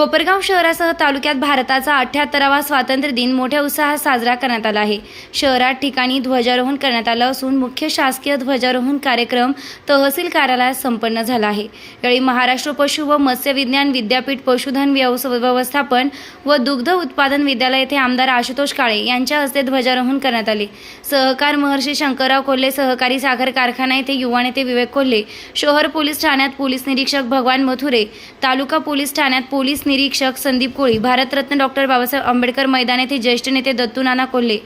कोपरगाव शहरासह तालुक्यात भारताचा अठ्याहत्तरावा स्वातंत्र्य दिन मोठ्या उत्साहात साजरा करण्यात आला आहे. शहरात ठिकाणी ध्वजारोहण करण्यात आलं असून मुख्य शासकीय ध्वजारोहण कार्यक्रम तहसील कार्यालयात संपन्न झाला आहे. यावेळी महाराष्ट्र पशु व मत्स्य विज्ञान विद्यापीठ पशुधन व्यवस व्यवस्थापन व दुग्ध उत्पादन विद्यालय येथे आमदार आशुतोष काळे यांच्या हस्ते ध्वजारोहण करण्यात आले. सहकार महर्षी शंकरराव कोल्हे सहकारी साखर कारखाना येथे युवा नेते विवेक कोल्हे शहर पोलीस ठाण्यात पोलीस निरीक्षक भगवान मथुरे तालुका पोलीस ठाण्यात पोलीस निरीक्षक संदीप कोळी भारतरत्न डॉक्टर बाबासाहेब आंबेडकर मैदान येथे ज्येष्ठ नेते Dattu Nana Kolhe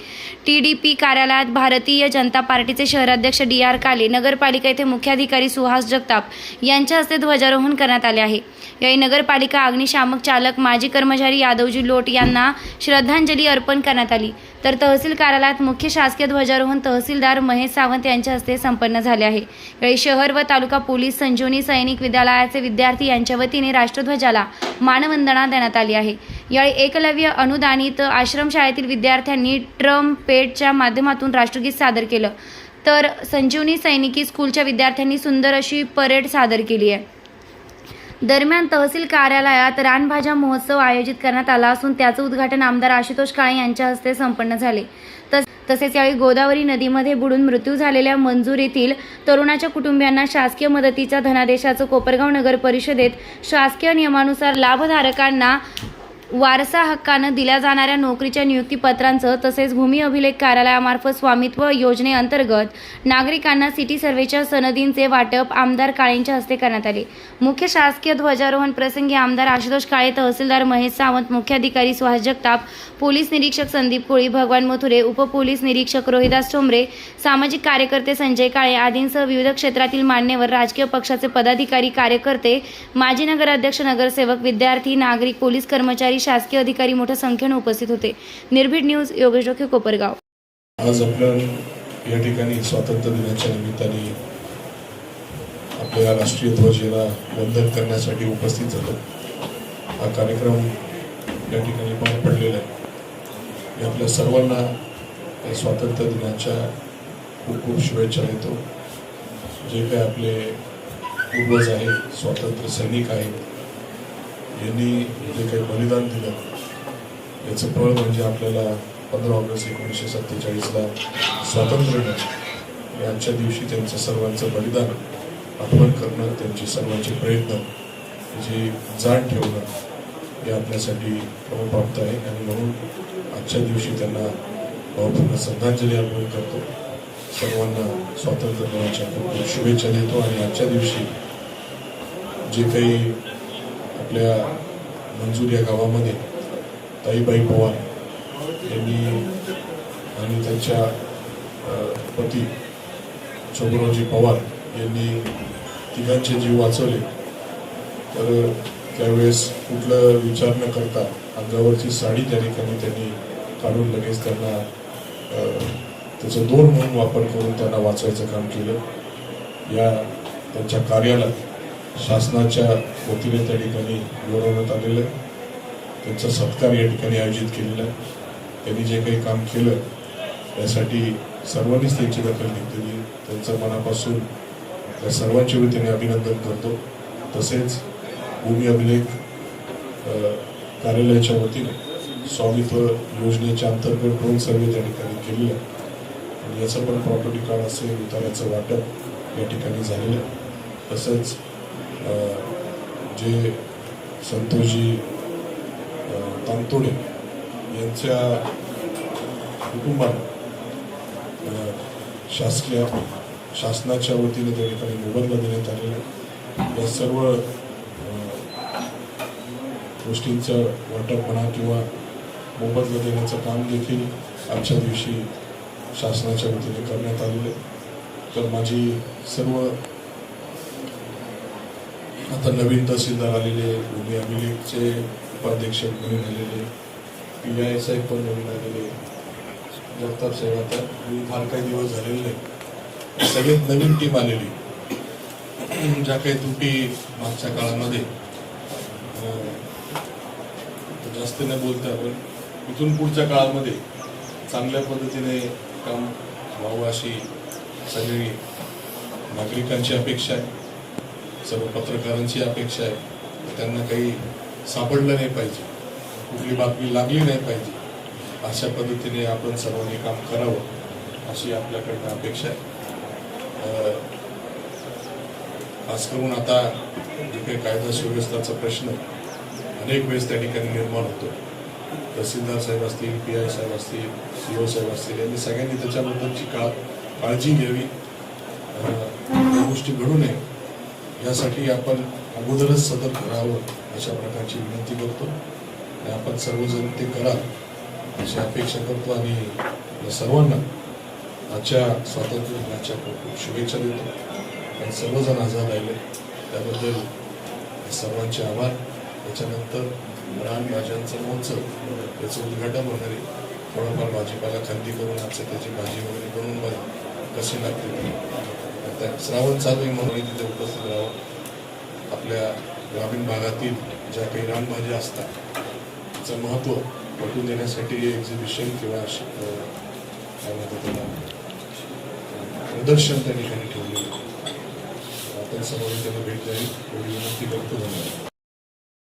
T D P कार्यालयात भारतीय जनता पार्टीचे शहराध्यक्ष डी आर काले नगरपालिका येथे मुख्याधिकारी सुहास जगताप यांच्या हस्ते ध्वजारोहण करण्यात आले आहे. यावेळी नगरपालिका अग्निशामक चालक माजी कर्मचारी यादवजी लोट यांना श्रद्धांजली अर्पण करण्यात आली. तर तहसील कार्यालयात मुख्य शासकीय ध्वजारोहण तहसीलदार महेश सावंत यांच्या हस्ते संपन्न झाले आहे. यावेळी शहर व तालुका पोलीस संजीवनी सैनिक विद्यालयाचे विद्यार्थी यांच्या वतीने राष्ट्रध्वजाला मानवंदना देण्यात आली आहे. यावेळी एकलव्य अनुदानित आश्रमशाळेतील विद्यार्थ्यांनी ट्रम्पेटच्या माध्यमातून राष्ट्रगीत सादर केलं. तर संजीवनी सैनिकी स्कूलच्या विद्यार्थ्यांनी सुंदर अशी परेड सादर केली आहे. दरम्यान तहसील कार्यालयात रानभाज्या महोत्सव आयोजित करण्यात आला असून त्याचं उद्घाटन आमदार आशुतोष काळे यांच्या हस्ते संपन्न झाले. तस तसेच यावेळी गोदावरी नदीमध्ये बुडून मृत्यू झालेल्या मंजूर येथील तरुणाच्या कुटुंबियांना शासकीय मदतीच्या धनादेशाचं कोपरगाव नगर परिषदेत शासकीय नियमानुसार लाभधारकांना वारसा हक्कानं दिल्या जाणाऱ्या नोकरीच्या नियुक्तीपत्रांचं तसेच भूमी अभिलेख कार्यालयामार्फत स्वामित्व योजनेअंतर्गत नागरिकांना सिटी सर्व्हेच्या सनदींचे वाटप आमदार काळेंच्या हस्ते करण्यात आले. मुख्य शासकीय ध्वजारोहण प्रसंगी आमदार आशुतोष काळे तहसीलदार महेश सावंत मुख्याधिकारी सुहास जगताप पोलीस निरीक्षक संदीप कोळी भगवान मथुरे उपपोलीस निरीक्षक रोहिदास ठोंबरे सामाजिक कार्यकर्ते संजय काळे आदींसह विविध क्षेत्रातील मान्यवर राजकीय पक्षाचे पदाधिकारी कार्यकर्ते माजी नगराध्यक्ष नगरसेवक विद्यार्थी नागरिक पोलीस कर्मचारी शासकीय अधिकारी मोठ्या संख्येने उपस्थित होते. निर्भीड न्यूज योगेश डोके कोपरगाव. आज आपण या ठिकाणी स्वातंत्र्य दिनाच्या निमित्ताने आपल्या राष्ट्रीय ध्वजेला वंदन करण्यासाठी उपस्थित झालो. हा कार्यक्रम या ठिकाणी पार पडलेला आहे. मी आपल्या सर्वांना या स्वातंत्र्य दिनाच्या खूप खूप शुभेच्छा देतो. जे काही आपले पूर्वज आहेत स्वातंत्र्य सैनिक आहेत यांनी जे काही बलिदान दिलं याचं फळ म्हणजे आपल्याला पंधरा ऑगस्ट एकोणीसशे सत्तेचाळीसला स्वातंत्र्य मिळालं. आणि दिवशी त्यांचं सर्वांचं बलिदान आठवण करणं त्यांचे सर्वांचे प्रयत्न जी जाण ठेवणं हे आपल्यासाठी क्रमप्राप्त आहे. आणि म्हणून आजच्या दिवशी त्यांना भावपूर्ण श्रद्धांजली अर्पण करतो. सर्वांना स्वातंत्र्य दिनाच्या खूप खूप शुभेच्छा देतो. आणि आजच्या दिवशी जे काही आपल्या मंजूर या गावामध्ये ताईबाई पवार यांनी आणि त्यांच्या पती शोभरावजी पवार यांनी तिघांचे जीव वाचवले. तर त्यावेळेस कुठलं विचार न करता अंगावरची साडी त्या ठिकाणी त्यांनी काढून लगेच त्यांना त्याचा त्याचं म्हणून वापर करून त्यांना वाचवायचं काम केलं. या त्यांच्या कार्याला शासनाच्या वतीने त्या ठिकाणी बोलवण्यात आलेलं आहे. त्यांचा सत्कार या ठिकाणी आयोजित केलेला आहे. त्यांनी जे काही काम केलं त्यासाठी सर्वांनीच त्यांची दखल घेतलेली त्यांचं मनापासून त्या सर्वांच्या वतीने अभिनंदन करतो. तसेच भूमी अभिलेख कार्यालयाच्या वतीने स्वामित्व योजनेच्या अंतर्गत ड्रोन सर्वे त्या ठिकाणी केलेलं आहे आणि याचं पण प्रॉपर्टी कार्ड असेल उतार्याचं वाटप या ठिकाणी झालेलं आहे. तसंच जे संतोषजी तांतोडे यांच्या कुटुंबात शासकीय शासनाच्या वतीने त्या ठिकाणी मोबदला देण्यात आलेला. या सर्व गोष्टींचं वाटप म्हणा किंवा मोबदला देण्याचं काम देखील आजच्या दिवशी शासनाच्या वतीने करण्यात आलेलं. आहे तर माझी सर्व आता नवीन तहसीलदार आलेले गुन्हे अभिलेखचे उपाध्यक्ष नवीन आलेले पी आय साहेब पण नवीन आलेले जगताप साहेब आता मी फार काही दिवस झालेले नाही. सगळ्यात नवीन टीम आलेली ज्या काही त्रुटी मागच्या काळामध्ये जास्त न बोलता आपण इथून पुढच्या काळामध्ये चांगल्या पद्धतीने काम व्हावं अशी सगळी नागरिकांची अपेक्षा आहे. सर्व पत्रकारांची अपेक्षा आहे. त्यांना काही सापडलं नाही पाहिजे. कुठली बातमी लागली नाही पाहिजे. अशा पद्धतीने आपण सर्वांनी काम करावं अशी आपल्याकडनं अपेक्षा आहे. खास करून आता जे काही कायदा सुव्यवस्थाचा प्रश्न अनेक वेळेस त्या ठिकाणी निर्माण होतो. तहसीलदार साहेब असतील पी आय साहेब असतील सी ओ साहेब असतील यांनी सगळ्यांनी त्याच्याबद्दलची काळ काळजी घ्यावी. गोष्टी घडू नये. यासाठी आपण अगोदरच सदर करावं अशा प्रकारची विनंती करतो. आणि आपण सर्वजण ते करा अशी अपेक्षा करतो आणि सर्वांना आजच्या स्वातंत्र्य दिनाच्या खूप खूप शुभेच्छा देतो. आणि सर्वजण आजार राहिले. त्याबद्दल सर्वांचे आभार. त्याच्यानंतर रानभाज्यांचा महोत्सव त्याचं उद्घाटन वगैरे. थोडंफार भाजीपाला खरेदी करून आमचं त्याची भाजी वगैरे बनवून बघा. कशी लागते त्यात श्रावण चालू आहे म्हणून तिथे उपस्थित राहावं. आपल्या ग्रामीण भागातील ज्या काही रानभाज्या असतात त्याचं महत्त्व पटवून देण्यासाठी एक्झिबिशन किंवा काय म्हणतात त्याला प्रदर्शन त्या ठिकाणी ठेवलेलं आहे. आपण समोर त्याला भेट द्यावी एवढी विनंती करतो धन्यवाद.